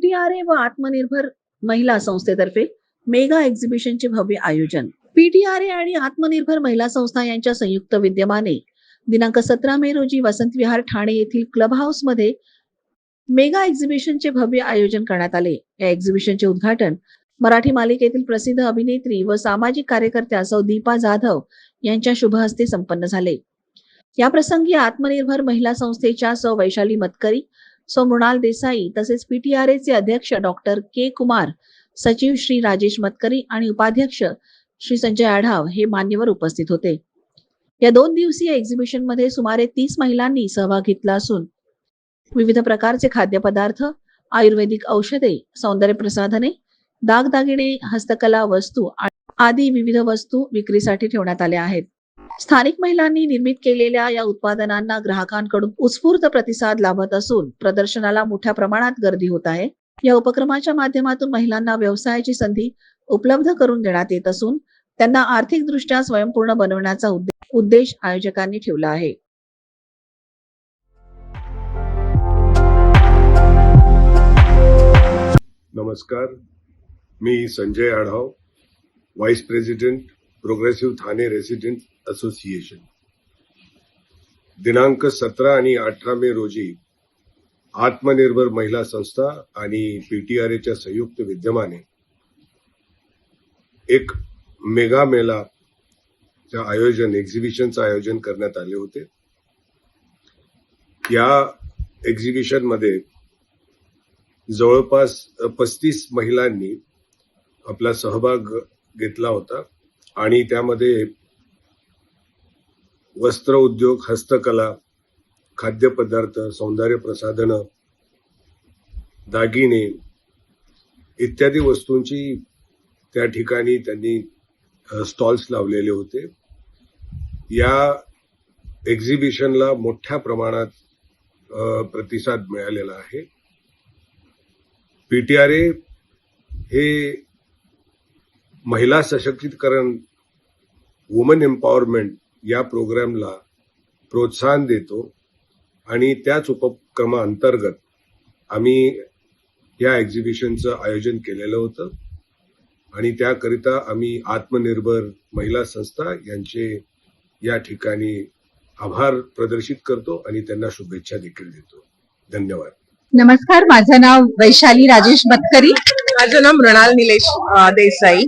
पीटीआरए व आत्मनिर्भर महिला संस्थेतर्फे मेगा एक्झिबिशनचे भव्य आयोजन. पीटीआरए आणि आत्मनिर्भर महिला संस्था यांच्या संयुक्त विद्यमाने दिनांक सतरा मे रोजी वसंत विहार ठाणे येथील क्लब हाऊसमध्ये मेगा एक्झिबिशनचे भव्य आयोजन करण्यात आले. या एक्झिबिशनचे उद्घाटन मराठी मालिकेतील प्रसिद्ध अभिनेत्री व सामाजिक कार्यकर्त्या सौ दीपा जाधव यांच्या शुभ हस्ते संपन्न झाले. या प्रसंगी आत्मनिर्भर महिला संस्थेच्या सौ वैशाली मतकरी सो मृणाल देसाई तसेच पीटीआरए चे अध्यक्ष डॉक्टर के कुमार सचिव श्री राजेश मतकरी आणि उपाध्यक्ष श्री संजय आढाव हे मान्यवर उपस्थित होते. या दोन दिवसीय एक्झिबिशनमध्ये सुमारे तीस महिलांनी सहभाग घेतला असून विविध प्रकारचे खाद्यपदार्थ आयुर्वेदिक औषधे सौंदर्य प्रसाधने दागदागिने हस्तकला वस्तू आदी विविध वस्तू विक्रीसाठी ठेवण्यात आल्या आहेत. स्थानिक महिलांनी निर्मित केलेल्या या उत्पादनांना ग्राहकांकडून उत्स्फूर्त प्रतिसाद लाभत असून प्रदर्शनाला मोठ्या प्रमाणात गर्दी होत आहे. या उपक्रमाच्या माध्यमातून महिलांना व्यवसायाची संधी उपलब्ध करून देण्यात येत असून त्यांना आर्थिकदृष्ट्या स्वयंपूर्ण बनवण्याचा उद्देश आयोजकांनी ठेवला आहे. नमस्कार. मी Sanjay Adhav vice president progressive Thane resident association दिनांक सतरा आणि अठरा मे रोजी आत्मनिर्भर महिला संस्था आणि पीटीआरएच्या संयुक्त विद्यमाने एक मेगा मेला आयोजन एक्झिबिशनचं आयोजन करण्यात आले होते. या एक्झिबिशनमध्ये जवळपास पस्तीस महिलांनी आपला सहभाग घेतला होता आणि त्यामध्ये वस्त्र उद्योग हस्तकला खाद्यपदार्थ सौंदर्य प्रसाधनं दागिने इत्यादी वस्तूंची त्या ठिकाणी त्यांनी स्टॉल्स लावलेले होते. या एक्झिबिशनला मोठ्या प्रमाणात प्रतिसाद मिळालेला आहे. पीटीआरए हे महिला सशक्तीकरण वुमन एम्पॉवरमेंट या प्रोग्रामला प्रोत्साहन देतो आणि त्याच उपक्रमाअंतर्गत आम्ही या एक्झिबिशनचं आयोजन केलेलं होतं आणि त्याकरिता आम्ही आत्मनिर्भर महिला संस्था यांचे या ठिकाणी आभार प्रदर्शित करतो आणि त्यांना शुभेच्छा देखील देतो. धन्यवाद. नमस्कार माझं नाव वैशाली राजेश मतकरी माझं नाव मृणाल निलेश देसाई.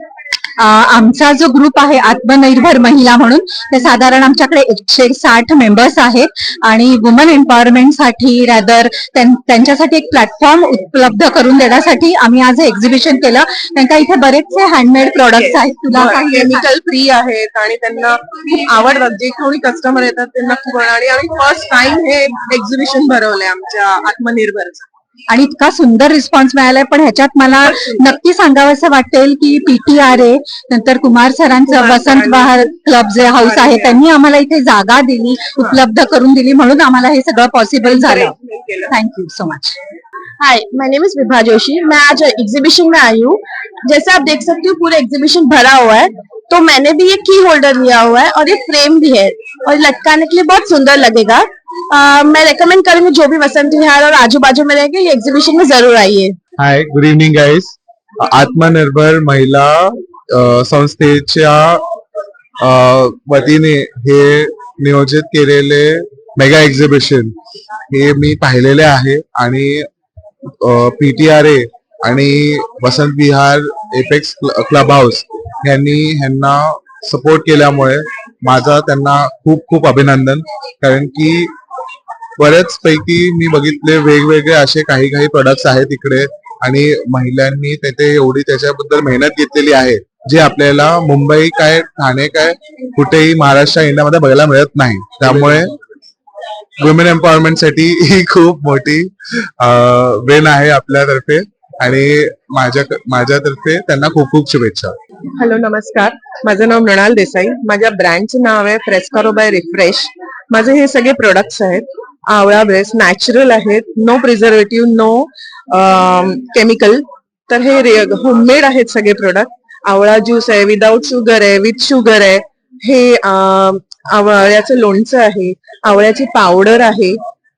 आमचा जो ग्रुप आहे आत्मनिर्भर महिला म्हणून ते साधारण आमच्याकडे एकशे साठ मेंबर्स आहेत. आणि वुमन एम्पॉवरमेंटसाठी रॅदर त्यांच्यासाठी एक प्लॅटफॉर्म उपलब्ध करून देण्यासाठी आम्ही आज हे एक्झिबिशन केलं. का इथे बरेचसे हँडमेड प्रोडक्ट्स आहेत. तुला काही केमिकल फ्री आहेत आणि त्यांना खूप आवडतात जे कोणी कस्टमर येतात त्यांना खूप आणि आम्ही फर्स्ट टाइम हे एक्झिबिशन भरवलंय आमच्या आत्मनिर्भरचं. आणि इतका सुंदर रिस्पॉन्स मिळालाय. पण ह्याच्यात मला नक्की सांगावं वाटेल की पीटीआरए नंतर कुमार सरांचं वसंत बहार क्लब जे हाऊस आहे त्यांनी आम्हाला इथे जागा दिली उपलब्ध करून दिली. म्हणून आम्हाला हे सगळं पॉसिबल झालं. Thank you so much hi my name is Vibha Joshi मैं आज एग्जीबिशन में आई हूँ। जैसे आप देख सकते हो पूरा एग्जीबिशन भरा हुआ है। तो मैंने भी ये की होल्डर लिया हुआ है और ये फ्रेम भी है। और लटकाने के लिए बहुत सुंदर लगेगा। अ, मैं रेकमेंड करूंगी जो भी वसंत विहार और आजू बाजू में रहेंगे ये एग्जीबिशन में जरूर आइए। हाय गुड इव्हनिंग गाईज आत्मनिर्भर महिला अ, संस्थेच्या अ, वतीने हे नियोजित केलेले मेगा एक्झिबिशन हे मी पाहिलेले आहे आणि पीटीआरए आणि Vasant Vihar apex club house यांनी ह्यांना सपोर्ट केल्यामुळे माझा त्यांना खूप खूप अभिनंदन. कारण की बरेच पैकी मी बघितले वेगवेगळे असे काही काही प्रोडक्ट्स आहेत इकडे. आणि महिलांनी तेथे एवढी त्याच्याबद्दल मेहनत घेतलेली आहे जे आपल्याला मुंबई काय ठाणे काय कुठेही महाराष्ट्र इंडियामध्ये बघायला मिळत नाही. त्यामुळे वुमेन एम्पॉवरमेंटसाठी ही खूप मोठी वेन आहे आपल्यातर्फे. आणि माझ्या माझ्यातर्फे त्यांना खूप खूप शुभेच्छा. हॅलो नमस्कार. माझं नाव मृणाल देसाई. माझ्या ब्रँडचं नाव आहे फ्रेस्कारो बाय रिफ्रेश माझे हे सगळे प्रोडक्ट्स आहेत. आवळा बेस नॅचरल आहेत नो प्रिझर्वेटिव्ह नो केमिकल तर हे होममेड आहेत सगळे प्रोडक्ट आवळा ज्यूस आहे विदाउट शुगर आहे विथ शुगर आहे. हे um, आवळ्याचं लोणचं आहे आवळ्याची पावडर आहे.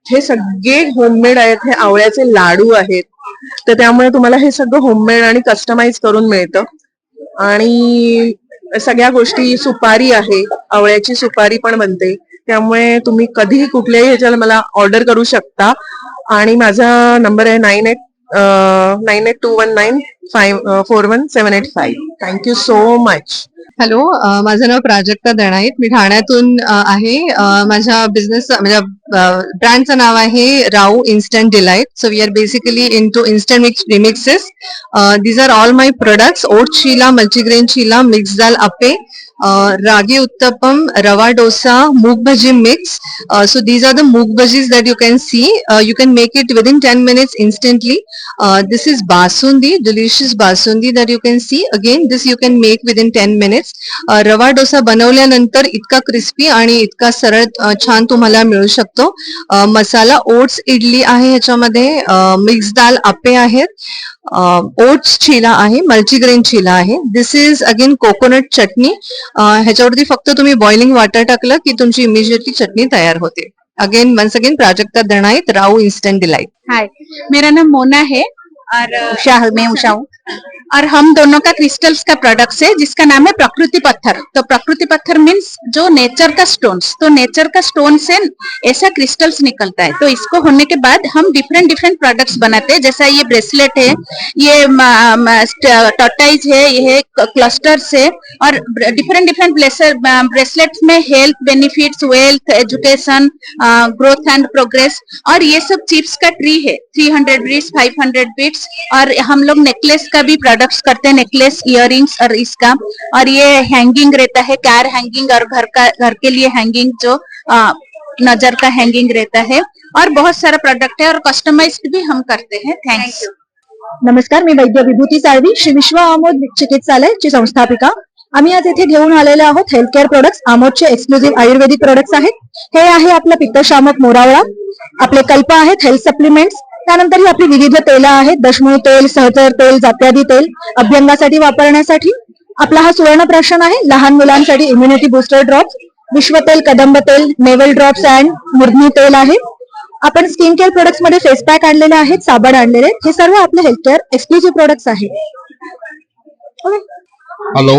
हे सगळे होममेड आहेत हे आवळ्याचे लाडू आहेत. तर त्यामुळे तुम्हाला हे सगळं होममेड आणि कस्टमाइज करून मिळतं. आणि सगळ्या गोष्टी सुपारी आहे आवळ्याची सुपारी पण बनते. त्यामुळे तुम्ही कधीही कुठल्याही ह्याच्याला मला ऑर्डर करू शकता. आणि माझा नंबर आहे nine eight nine eight two one nine five four one seven eight five thank you so much hello माझं नाव प्राजक्ता दणाईत मी ठाण्यातून आहे. माझ्या बिझनेस माझ्या ब्रँडचं नाव आहे Rau instant delight so we are basically into instant mix remixes these are all my products oat chilla multigrain chilla mix dal appe ragi uttapam rava dosa moong bhaji mix so these are the mook bhajis that you can see uh, you can make it within 10 minutes instantly uh, this is basundi delicious basundi that you can see again this you can make within 10 minutes uh, rava dosa बनवल्यानंतर इतका crispy आणि इतका सरळ अ, छान तुम्हाला मिळू शकतो अ, मसाला oats idli आहे ह्याच्यामध्ये मिक्स दाल आपे आहेत ओट्स चिला आहे मल्टीग्रेन चिला आहे this is again coconut chutney uh, ह्याच्यावरती फक्त तुम्ही बॉइलिंग वॉटर टाकलं की तुमची इमिजिएटली चटणी तयार होते. Again once again Prajakta Danait Rau instant delight hi मेरा नाम मोना है और उषा मैं उषा हूँ. और हम दोनों का क्रिस्टल्स का प्रोडक्ट्स है, जिसका नाम है प्रकृति पत्थर। तो प्रकृति पत्थर मीन्स जो नेचर का स्टोन्स तो नेचर का स्टोन से ऐसा क्रिस्टल्स निकलता है। तो इसको होने के बाद हम डिफरेंट डिफरेंट प्रोडक्ट्स बनाते हैं। जैसा ये ब्रेसलेट है, ये टॉटाइज है, ये क्लस्टर्स है, और डिफरेंट डिफरेंट ब्रेसलेट में health benefits wealth education growth and progress और ये सब चिप्स का ट्री है। 300 बीट्स 500 बीट्स और हम लोग नेकलेस का भी प्रोडक्ट्स करते हैं नेकलेस इयररिंग्स और इसका। और ये हैंगिंग रहता है कार हैंगिंग और घर का घर के लिए हैंगिंग जो आ, नजर का हैंगिंग रहता है। और बहुत सारा प्रोडक्ट है और कस्टमाइज भी हम करते हैं। थैंक्स नमस्कार मी वैद्य विभूती साळवी श्री विश्व आमोद चिकित्सालय ची संस्थापिका. आम्ही आज येथे घेऊन आलेले आहोत हेल्थ केअर प्रोडक्ट्स आमोदचे एक्सक्लुझिव्ह आयुर्वेदिक प्रोडक्ट्स आहेत. हे आहे आपला पित्तशामक मोरावळा. आपले कल्प आहेत हेल्थ सप्लिमेंट्स त्यानंतर ही आपली विविध तेल आहेत. दशमूळ तेल सहचर तेल जात्यादी तेल अभ्यंगासाठी वापरण्यासाठी आपला हा सुवर्ण प्राशन आहे. लहान मुलांसाठी इम्युनिटी बुस्टर ड्रॉप्स विश्व तेल कदंब तेल नेवल ड्रॉप्स अँड मुरनी तेल आहे. आपण स्किन केअर प्रोडक्ट्समध्ये फेस पॅक आणलेले आहेत साबण आणलेले हे सर्व आपले health care exclusive products hello. Hello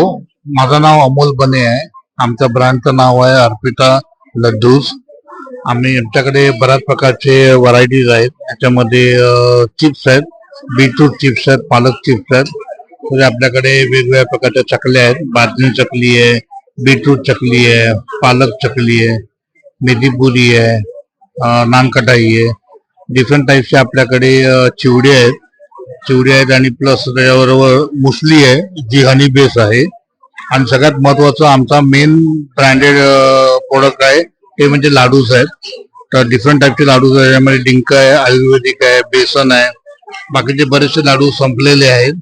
माझं नाव अमोल बने आहे. आमच्या ब्रँडचं नाव आहे अर्पिता लड्डूज आम्ही आमच्याकडे बऱ्याच प्रकारचे व्हरायटीज आहेत. त्याच्यामध्ये चिप्स आहेत. बीटरूट चिप्स आहेत पालक चिप्स आहेत. तर आपल्याकडे वेगवेगळ्या प्रकारच्या चकल्या आहेत. बाजरी चकली आहे बीटरूट चकली आहे पालक चकली आहे मेथीपुरी आहे नानकटाई आहे. डिफरंट टाईपचे आपल्याकडे चिवडे आहेत. चिवडे आहेत आणि प्लस त्याच्याबरोबर मुसली आहे जी हनी बेस आहे. आणि सगळ्यात महत्वाचं आमचा मेन ब्रँडेड प्रोडक्ट आहे ते म्हणजे लाडूस आहेत तर डिफरंट टाईपचे लाडूस आहे त्यामध्ये डिंक आहे आयुर्वेदिक आहे बेसन आहे बाकीचे बरेचसे लाडू संपलेले आहेत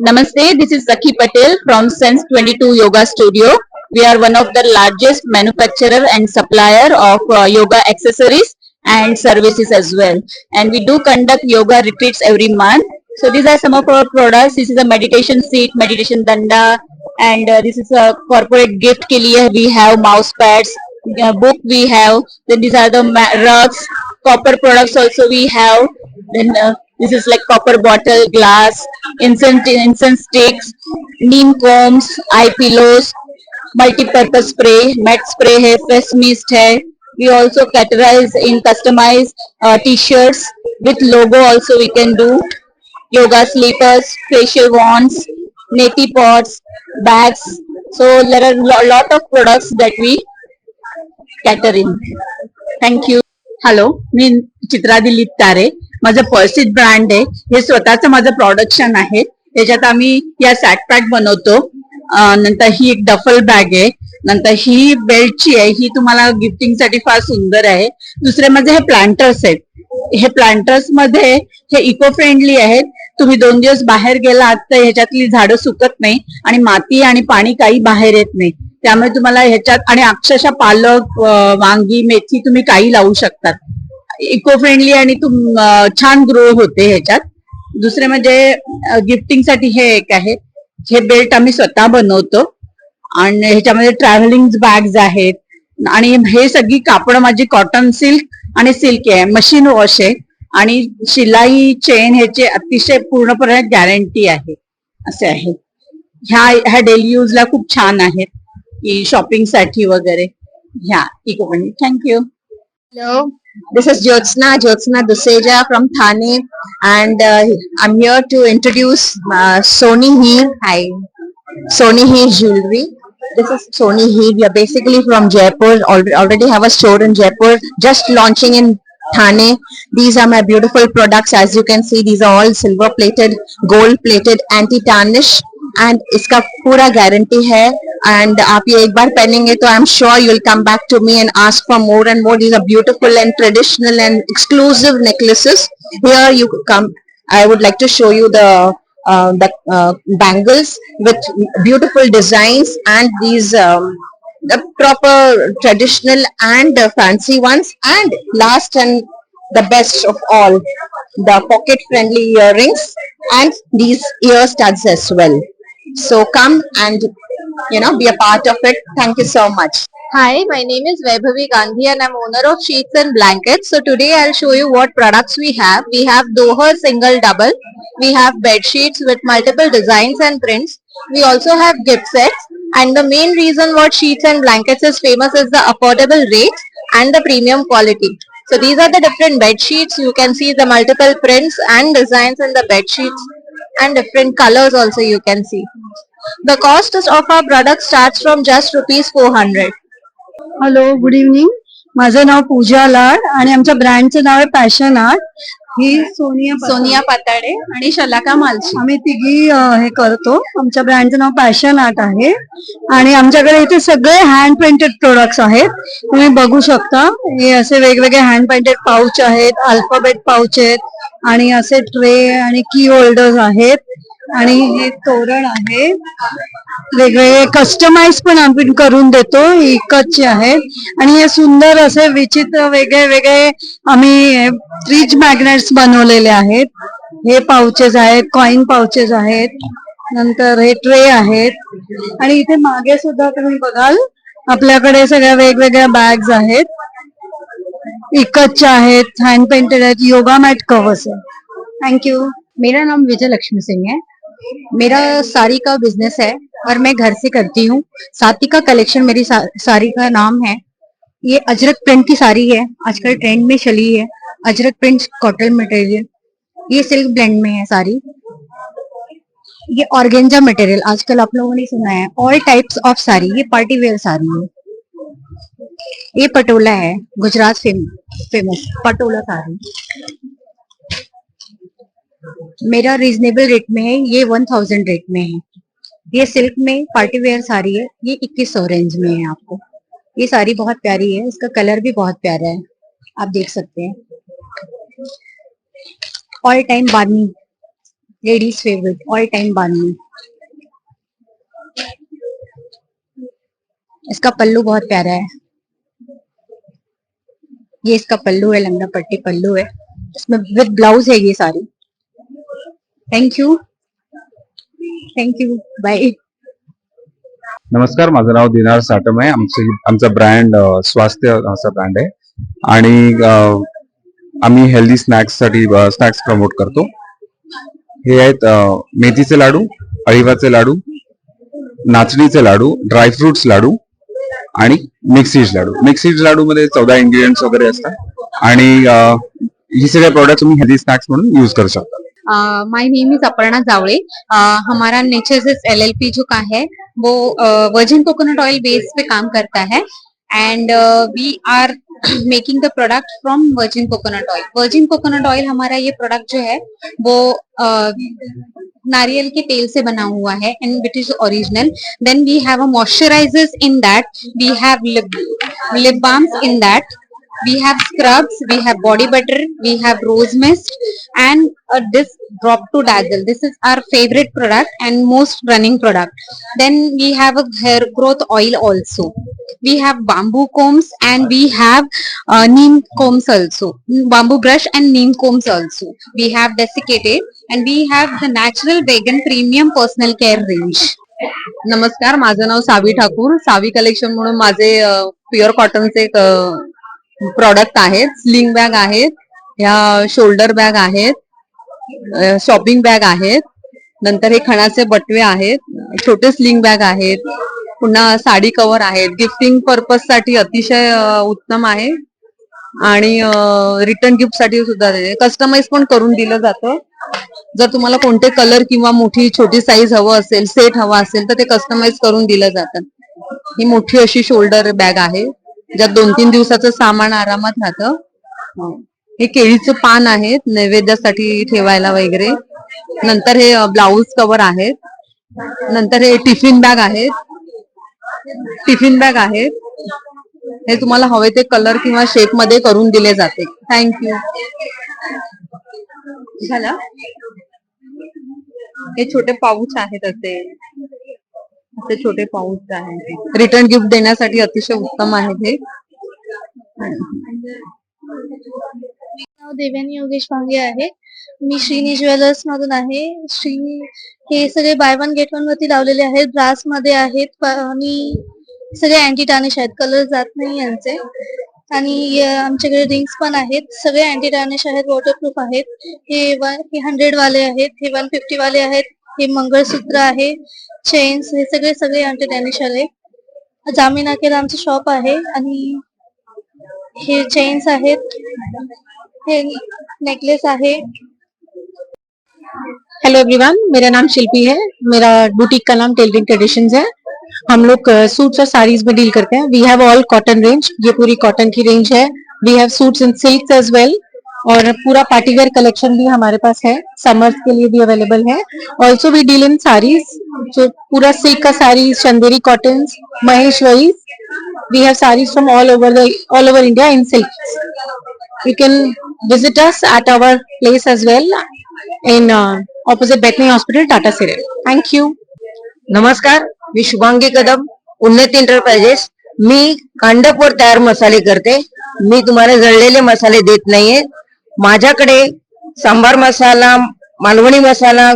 Namaste, this is Sakhi Patel from Sense 22 Yoga Studio. We are one of the largest manufacturer and supplier of uh, yoga accessories and services as well. And we do conduct yoga retreats every month. So these are some of our products. This is a meditation seat, meditation danda, and uh, this is a corporate gift ke liye we have mouse pads, uh, book we have. Then these are the rugs, copper products also we have. Then uh, this is like copper bottle, glass, incense, incense sticks, neem combs, eye pillows, multi-purpose spray, mat spray है, fresh mist है. We also categorize in customized uh, t-shirts with logo also we can do. Yoga sleepers, facial wands, neti pots, bags. So there are a lot of products that we cater in. Thank you. Hello मी चित्रा दिलीप तारे माझं पर्सिड brand आहे हे स्वतःचं माझं production आहे त्याच्यात आम्ही या सॅट pack बनवतो नंतर ही एक डफल बॅग आहे नंतर ही बेल्टची आहे ही तुम्हाला गिफ्टिंगसाठी फार सुंदर आहे. दुसरे म्हणजे हे प्लांटर्स आहेत. हे प्लांटर्समध्ये हे इको फ्रेंडली आहेत. तुम्ही दोन दिवस बाहेर गेलात तर ह्याच्यातली झाडं सुकत नाही आणि माती आणि पाणी काही बाहेर येत नाही. त्यामुळे तुम्हाला ह्याच्यात आणि अक्षरशः पालक वांगी मेथी तुम्ही काही लावू शकतात इको फ्रेंडली आणि तुम छान ग्रो होते ह्याच्यात. दुसरे म्हणजे गिफ्टिंगसाठी हे एक आहे. हे बेल्ट आम्ही स्वतः बनवतो. आणि ह्याच्यामध्ये ट्रॅव्हलिंग बॅग्स आहेत. आणि हे सगळी कापड माझी कॉटन सिल्क आणि सिल्क आहे. मशीन वॉश आहे. आणि शिलाई चेन ह्याचे अतिशय पूर्णपणे गॅरंटी आहे. असे आहे. ह्या ह्या डेली यूजला खूप छान आहेत. की शॉपिंगसाठी वगैरे. ह्या eco thank you Hello, this is Jyotsna, Jyotsna Duseja from Thane, and uh, I'm here to introduce uh, Sony Heat. Hi, Sony Jewelry. This is Sony Heat. We are basically from Jaipur. Already, already have a store in Jaipur. Just launching in Thane. These are my beautiful products. As you can see, these are all silver plated, gold plated, anti tarnish. And इसका पूरा guarantee है end आप ये एक बार पहनेंगे तो I am sure you will come back to me and ask for more and more these are beautiful and traditional and exclusive necklaces here you come I would like to show you the uh, the uh, bangles with beautiful designs and these um, the proper traditional and uh, fancy ones and last and the best of all the pocket friendly earrings and these ear studs as well so come and you know be a part of it thank you so much Hi, my name is Vaibhavi Gandhi and I'm owner of Sheets and Blankets. So today I'll show you what products we have. We have Doher single double. We have bed sheets with multiple designs and prints. We also have gift sets. And the main reason what Sheets and Blankets is famous is the affordable rates and the premium quality. So these are the different bed sheets. You can see the multiple prints and designs in the bed sheets and different colors also you can see. The cost is of our product starts from just rupees 400. Hello good evening माझं नाव पूजा लाड आणि आमच्या ब्रँडचं नाव आहे passion art ही सोनिया सोनिया पाताडे आणि शलाका मालशी आम्ही तिघी हे करतो. आमच्या ब्रँडचं नाव पॅशन आर्ट आहे. आणि आमच्याकडे इथे सगळे हँड पेंटेड प्रोडक्ट्स आहेत. तुम्ही बघू शकता. हे असे वेगवेगळे हँड पेंटेड पाऊच आहेत अल्फाबेट पाऊच आहेत आणि असे ट्रे आणि की होल्डर्स आहेत. आणि हे तोरण आहे. वेगवेगळे कस्टमाइज पण आपण करून देतो. इकतचे आहेत आणि हे सुंदर असे विचित्र वेगळे वेगळे आम्ही फ्रीज मॅग्नेट्स बनवलेले आहेत. हे पाउचेस आहेत कॉइन पाउचेस आहेत. नंतर हे ट्रे आहेत. आणि इथे मागे सुद्धा तुम्ही बघाल आपल्याकडे सगळ्या वेगवेगळ्या बॅग्स आहेत. इकतच्या आहेत हँड पेंटेड आहेत योगा मॅट कवर्स आहे थँक्यू मेरा नाम विजय लक्ष्मी सिंह है। मेरा साड़ी का बिज़नेस है और मैं घर से करती हूँ। सातिका कलेक्शन मेरी सा, साड़ी का नाम है। ये अजरक प्रिंट की साड़ी है। आजकल ट्रेंड में चली है। अजरक प्रिंट कॉटन मटेरियल ये सिल्क ब्लेंड में है साड़ी ये ऑर्गेंजा मटेरियल आजकल आप लोगों ने सुना है। ऑल टाइप्स ऑफ़ साड़ी ये पार्टी वेयर साड़ी है। ये पटोला है। गुजरात फेम, फ़ेमस पटोला साड़ी मेरा रीजनेबल रेट में है, ये वन थाउज़ेंड रेट में है। ये सिल्क में पार्टी वेयर साड़ी है, ये इक्कीस सौ रेंज में है आपको। ये साड़ी बहुत प्यारी है, इसका कलर भी बहुत प्यारा है। आप देख सकते हैं। ऑल टाइम बानी लेडीज़ फेवरेट ऑल टाइम बानी इसका पल्लू बहुत प्यारा है। ये इसका पल्लू है लंगा पट्टी पल्लू है। इसमें विद ब्लाउज है ये sari. Thank you thank you bye नमस्कार माझं नाव दिनार साटम आहे. आमची आमचा ब्रँड स्वास्थ्य असा ब्रँड आहे. आणि आम्ही हेल्दी स्नॅक्ससाठी स्नॅक्स प्रमोट करतो. हे आहेत मेथीचे लाडू अळिवाचे लाडू नाचणीचे लाडू ड्रायफ्रुट्स लाडू आणि मिक्सीज लाडू. मिक्सीज लाडू मध्ये चौदा इन्ग्रेडियंट्स वगैरे असतात. आणि ही सगळे प्रोडक्ट तुम्ही हेल्दी स्नॅक्स म्हणून यूज करू शकता. My name is Aparna Jawade हमारा नेचर एल एल पी जो का है वो वर्जिन कोकोनट ऑयल बेस पे काम करता है. And we are making the product from virgin coconut oil virgin coconut oil हमारा ये प्रोडक्ट जो है वो uh, नारियल के तेल से बना हुआ है and it is original then we have a moisturisers in that we have lip lip balms in that we have scrubs we have body butter we have rose mist and uh, this drop to dazzle this is our favorite product and most running product then we have a hair growth oil also we have bamboo combs and we have uh, neem combs also bamboo brush and neem combs also we have desiccated and we have the natural vegan premium personal care range नमस्कार माझं नाव सावी ठाकूर सावी collection म्हणून माझे pure कॉटनचे product आहेत sling bag आहेत ह्या shoulder bag आहेत shopping bag आहेत नंतर हे खणाचे बटवे आहेत छोटे स्लिंग बॅग आहेत पुन्हा साडी कव्हर आहेत. गिफ्टिंग पर्पजसाठी अतिशय उत्तम आहे. आणि रिटर्न गिफ्टसाठी सुद्धा कस्टमाइज पण करून दिलं जातं. जर तुम्हाला कोणते कलर किंवा मोठी छोटी साईज हवं असेल सेट हवा असेल तर ते कस्टमाइज करून दिलं जातं. ही मोठी अशी शोल्डर बॅग आहे. ज्यात दोन तीन दिवसाचं सामान आरामात राहतं. हो. हे. केळीचं पान आहेत नैवेद्यासाठी ठेवायला वगैरे. नंतर हे ब्लाऊज कव्हर आहेत. नंतर हे टिफिन बॅग आहेत. टिफिन बॅग आहेत. हे तुम्हाला हवे ते कलर किंवा शेपमध्ये करून दिले जाते. थँक्यू झालं? हे छोटे पाऊच आहेत असे. असे छोटे पाऊच आहेत. रिटर्न गिफ्ट देण्यासाठी अतिशय उत्तम आहेत हे. नाव देव्यानी योगेश वांगे आहे. मी श्रीनी ज्वेलर्स मधून आहे. श्रीनी हे सगळे बाय वन गेट वन वरती लावलेले आहेत. ब्रासमध्ये आहेत. आणि सगळे अँटी टार्निश आहेत कलर जात नाही यांचे. आणि आमच्याकडे रिंग्स पण आहेत. सगळे अँटी टार्निश आहेत वॉटरप्रूफ आहेत. हे वन हे हंड्रेड वाले आहेत. हे वन फिफ्टी वाले आहेत. हे मंगळसूत्र आहे चेन्स हे सगळे सगळे अँटी टार्निश आले जामी आमचं शॉप हे चेन्स हे नेकलेस आहे. हेलो एवरीवन मेरा नाम शिल्पी है, मेरा बुटीक का नाम टेलरिंग ट्रेडिशंस है। हम लोग सूट्स और साड़ीज में डील करते हैं। We have all cotton range ये पूरी कॉटन की रेंज है। We have suits in silk as well और पूरा पार्टी वेयर कलेक्शन भी हमारे पास है। समर्स के लिए भी अवेलेबल है। Also we deal in saris जो पूरा सिल्क का saris Chanderi cotton Maheshwari we have saris from all over the all over India in silk you can visit at our place as well in uh, opposite Bethany Hospital, Tata Serial. Thank you. नमस्कार मी शुभांगी कदम उन्नती enterprises मी कांडपवर तयार मसाले करते. मी तुम्हाला जळलेले मसाले देत नाहीये. माझ्याकडे सांबार मसाला मालवणी मसाला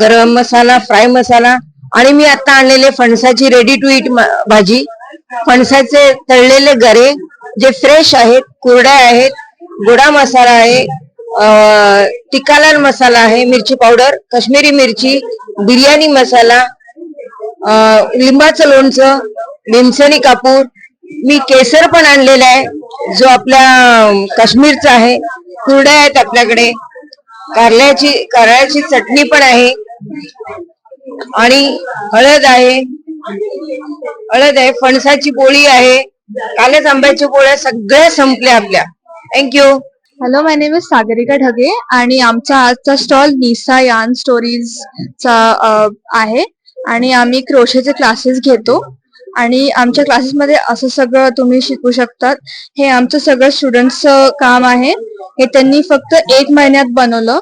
गरम मसाला फ्राय मसाला आणि मी आता आणलेले फणसाची रेडी टू इट भाजी. फणसाचे तळलेले गरे जे फ्रेश आहेत कुरड्या आहेत गोडा मसाला आहे टिकालाल लाल मसाला आहे मिरची पावडर काश्मीरी मिरची बिर्याणी मसाला लिंबाचं लोणचं भीमसनी कापूर. मी केसर पण आणलेला आहे जो आपल्या काश्मीरचा आहे. कुरड्या आहेत आपल्याकडे. कारल्याची कारल्याची चटणी पण आहे. आणि हळद आहे. हळद आहे फणसाची पोळी आहे. कालेच आंब्याची पोळ्या सगळ्या संपल्या आपल्या. Thank you hello my name is Sagarika Dhage आणि आमचा आजचा स्टॉल निसा यान स्टोरीज चा आहे. आणि आम्ही क्रोशेचे क्लासेस घेतो. आणि आमच्या क्लासेसमध्ये असं सगळं तुम्ही शिकू शकतात. हे आमचं सगळं स्टुडंटचं काम आहे. हे त्यांनी फक्त एक महिन्यात बनवलं.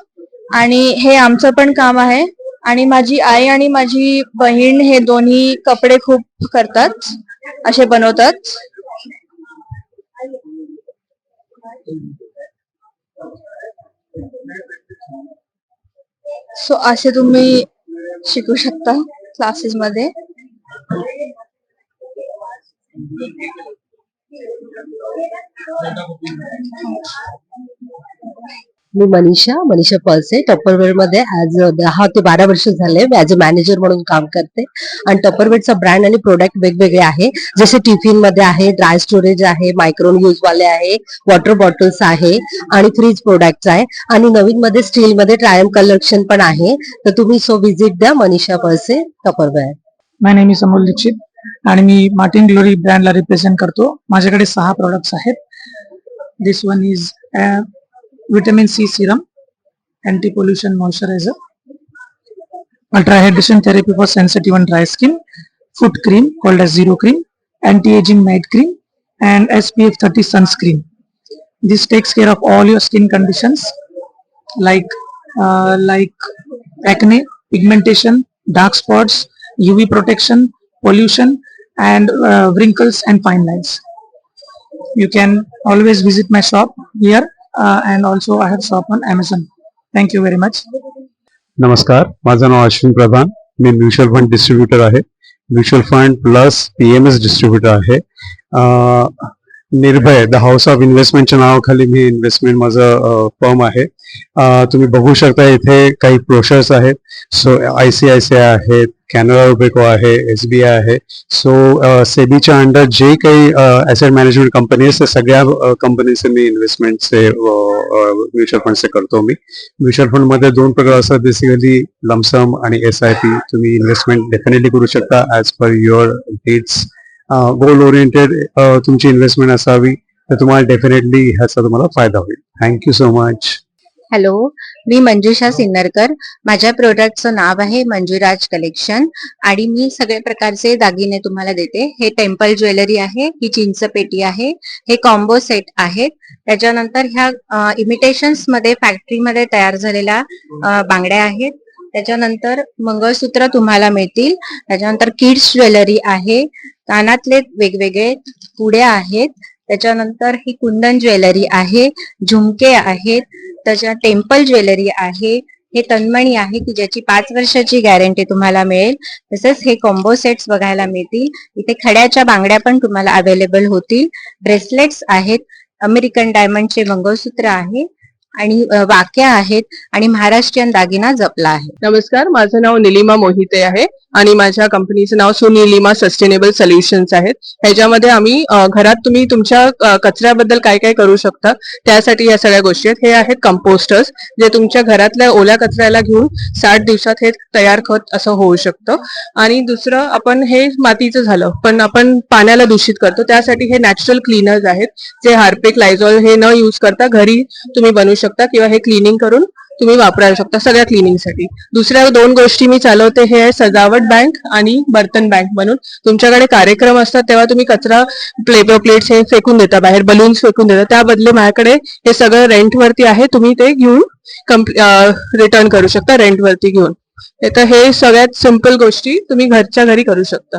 आणि हे आमचं पण काम आहे. आणि माझी आई आणि माझी बहीण हे दोन्ही कपडे खूप करतात. असे बनवतात. सो असे तुम्ही शिकू शकता क्लासेस मध्ये. मी मनीषा मनीषा पळसे टप्परवेअरमध्ये ऍज दहा ते बारा वर्ष झाले. ऍज अ मॅनेजर म्हणून काम करते. आणि टप्परवेअरचा ब्रँड आणि प्रोडक्ट वेगवेगळे आहे. जसे टिफिनमध्ये आहे ड्राय स्टोरेज आहे मायक्रोन यूज वाले आहे वॉटर बॉटल्स आहे आणि फ्रीज प्रोडक्ट आहे. आणि नवीन मध्ये स्टील मध्ये ट्रायम कलेक्शन पण आहे. तर तुम्ही सो व्हिजिट द्या Manisha Palse Tupperware my name is Amol Dixit आणि मी मार्टिन ग्लोरी ब्रँडला रिप्रेझेंट करतो. माझ्याकडे सहा प्रोडक्ट्स आहेत. This one is vitamin C serum, anti-pollution moisturizer, ultra hydration therapy for sensitive and dry skin, foot cream called as zero cream, anti-aging night cream and SPF 30 sunscreen. This takes care of all your skin conditions like uh, like acne, pigmentation, dark spots, UV protection, pollution and uh, wrinkles and fine lines. You can always visit my shop here uh, and also I have shop on Amazon. Thank you very much. नमस्कार माझं नाव अश्विन प्रधान मी mutual fund distributor आहे mutual fund plus P M S distributor आहे uh, Nirbhay the house of इन्व्हेस्टमेंटच्या नावाखाली मी investment माझं uh, फर्म आहे तुम्ही बघू शकता इथे काही प्रोशर्स आहेत. So I C I C I आहेत कॅनरा रुबेको आहे एस बी आय आहे. सो सेबीच्या अंडर जे काही ॲसेट मॅनेजमेंट कंपनी आहेत त्या सगळ्या कंपनीचे मी इन्व्हेस्टमेंटचे म्युच्युअल फंडचे करतो मी. म्युच्युअल फंडमध्ये दोन प्रकार असतात बेसिकली लमसम आणि एस आय पी तुम्ही इन्व्हेस्टमेंट डेफिनेटली करू शकता as per your dates goal oriented तुमची इन्व्हेस्टमेंट असावी तर तुम्हाला डेफिनेटली ह्याचा तुम्हाला फायदा होईल. Thank you so much hello मी मंजुषा सिन्नरकर. माझ्या प्रोडक्टचं नाव आहे मंजुराज कलेक्शन आणि मी सगळ्या प्रकारचे दागिने तुम्हाला देते. हे टेम्पल ज्वेलरी आहे ही चिंच पेटी आहे हे कॉम्बो सेट आहेत. त्याच्यानंतर ह्या इमिटेशन्समध्ये फॅक्टरीमध्ये तयार झालेल्या बांगड्या आहेत. त्याच्यानंतर मंगळसूत्र तुम्हाला मिळतील. त्याच्यानंतर किड्स ज्वेलरी आहे. कानातले वेगवेगळे पुड्या आहेत. त्याच्यानंतर ही कुंदन ज्वेलरी आहे. झुमके आहेत. त्याच्या टेम्पल ज्वेलरी आहे हे तन्मणी आहे की ज्याची पाच वर्षाची गॅरंटी तुम्हाला मिळेल. तसेच हे कॉम्बो सेट्स बघायला मिळतील. इथे खड्याच्या बांगड्या पण तुम्हाला अवेलेबल होतील. ब्रेसलेट्स आहेत. अमेरिकन डायमंडचे मंगळसूत्र आहे. आणि वाक्या आहेत. आणि महाराष्ट्रीयन दागिना जपला आहे. नमस्कार. माझं नाव निलिमा मोहिते आहे. आणि माझ्या कंपनीचं नाव सुनिलिमा सस्टेनेबल सोल्युशन्स आहेत ह्याच्यामध्ये आम्ही घरात तुम्ही तुमच्या कचऱ्याबद्दल काय काय करू शकता त्यासाठी या सगळ्या गोष्टी आहेत. हे आहेत कंपोस्टर्स जे तुमच्या घरातल्या ओल्या कचऱ्याला घेऊन साठ दिवसात हे तयार खत असं होऊ शकतं. आणि दुसरं आपण हे मातीचं झालं पण आपण पाण्याला दूषित करतो. त्यासाठी हे नॅचरल क्लीनर्स आहेत जे हार्पिक लायझॉल हे न यूज करता घरी तुम्ही बनवू शकता किंवा हे क्लिनिंग करून तुम्ही वापरायला शकता सगळ्या क्लिनिंगसाठी. दुसऱ्या दोन गोष्टी मी चालवते हे आहे सजावट बँक आणि बर्तन बँक म्हणून. तुमच्याकडे कार्यक्रम असतात तेव्हा तुम्ही कचरा पेपर प्लेट्स हे फेकून देता बाहेर बलून्स फेकून देता. त्या बदले माझ्याकडे हे सगळं रेंटवरती आहे तुम्ही ते घेऊन रिटर्न करू शकता रेंटवरती घेऊन. तर हे सगळ्यात सिंपल गोष्टी तुम्ही घरच्या घरी करू शकता.